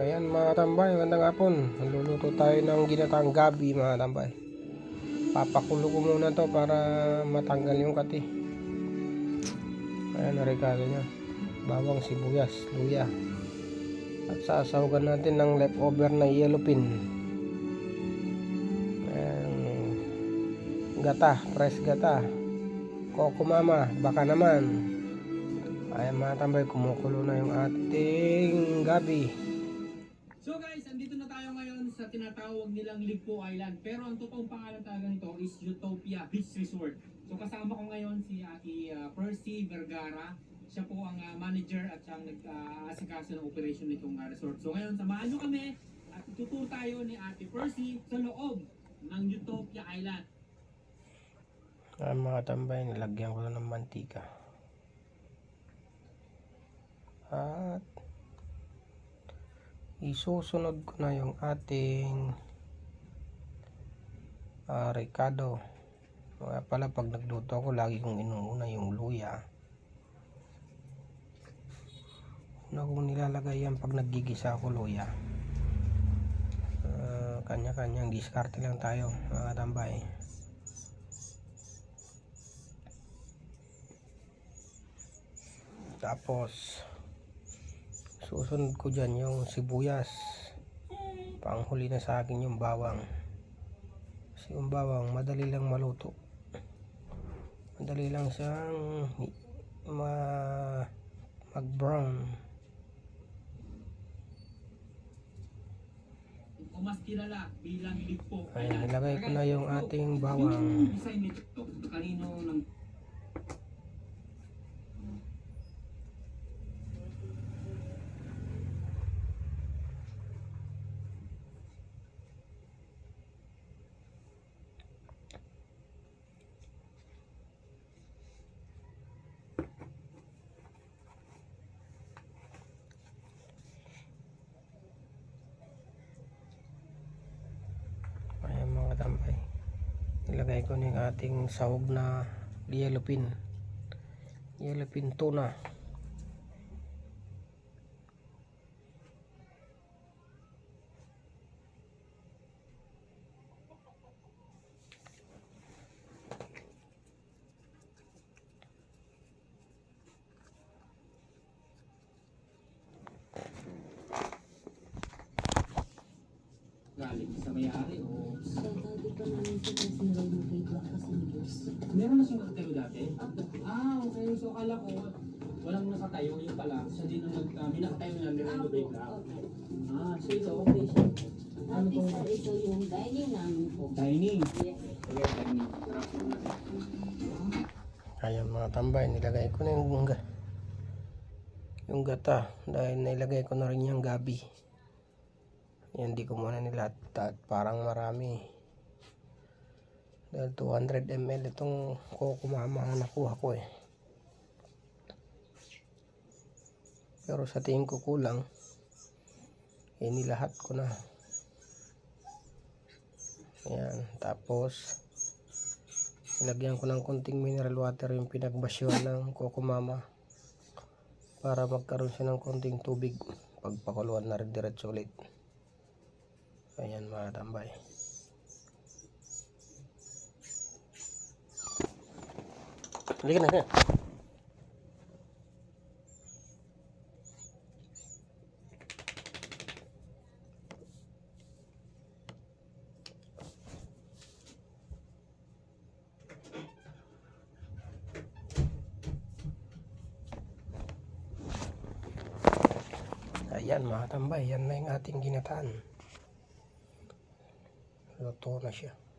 Ayan mga tambay, magandang hapon. Luluto tayo ng ginatang gabi mga tambay. Papakulo ko muna to para matanggal yung kati. Ayan, narigado niya. Bawang sibuyas, luya. At sasahugan natin ng leftover na yellow pin. Ayan, gata, fresh gata. Coco mama, baka naman. Ayan mga tambay, kumukulo na yung ating gabi. So guys, andito na tayo ngayon sa tinatawag nilang Ligpo Island. Pero ang totoong pangalan talaga nito is Utopia Beach Resort. So kasama ko ngayon si Ate uh, Percy Vergara. Siya po ang uh, manager at siyang nag-aasikaso ng operation nitong uh, resort. So ngayon, samahan nyo kami at tutur tayo ni Ate Percy sa loob ng Utopia Island. Ay mga tambay, nilagyan ko ng mantika. At isusunod ko na yung ating ah, Ricardo. Kaya pala pag nagluto ako, lagi kong inuuna yung luya. Una kong nilalagay yan pag naggigisa ako luya. Ah, kanya-kanyang diskarte lang tayo mga tambay. Tapos, susunod ko dyan yung sibuyas. Panghuli na sa akin yung bawang. Kasi yung bawang, madali lang maluto. Madali lang siyang ma bilang Ligpo Ayan, nilagay ko na yung ating bawang. kanino ng Tambay. Nilagay ko na yung ating sahog na yellow pin. Yellow pin tuna. galing sa may-ari o Sa dati pa namin siya kasi nilay mo kay Black kasi years. Meron na siyang nakatayo dati? Ah, okay. So, akala ko, walang nakatayo. Yung pala, siya din ang nag, uh, may nakatayo na nirenovate na. Ah, so ito, okay siya. Ano Dati to? sa ito yung dining namin po. Dining. Yes. Okay, dining. Sarap muna. Ayan mga tambay, nilagay ko na yung ga- yung gata dahil nilagay ko na rin yung gabi. Yan, di ko muna nilat at parang marami. Dahil 200 ml itong Coco Mama ang nakuha ko eh. Pero sa tingin ko kulang. Eh, nilahat ko na. Ayan, tapos Ilagyan ko ng konting mineral water yung pinagbasyuhan ng Coco Mama para magkaroon siya ng konting tubig pagpakuluan na rin diretso ulit. Ayan mga tambay. Halika na. Ayan mga tambay, yan na yung ating ginataan. Luto na siya.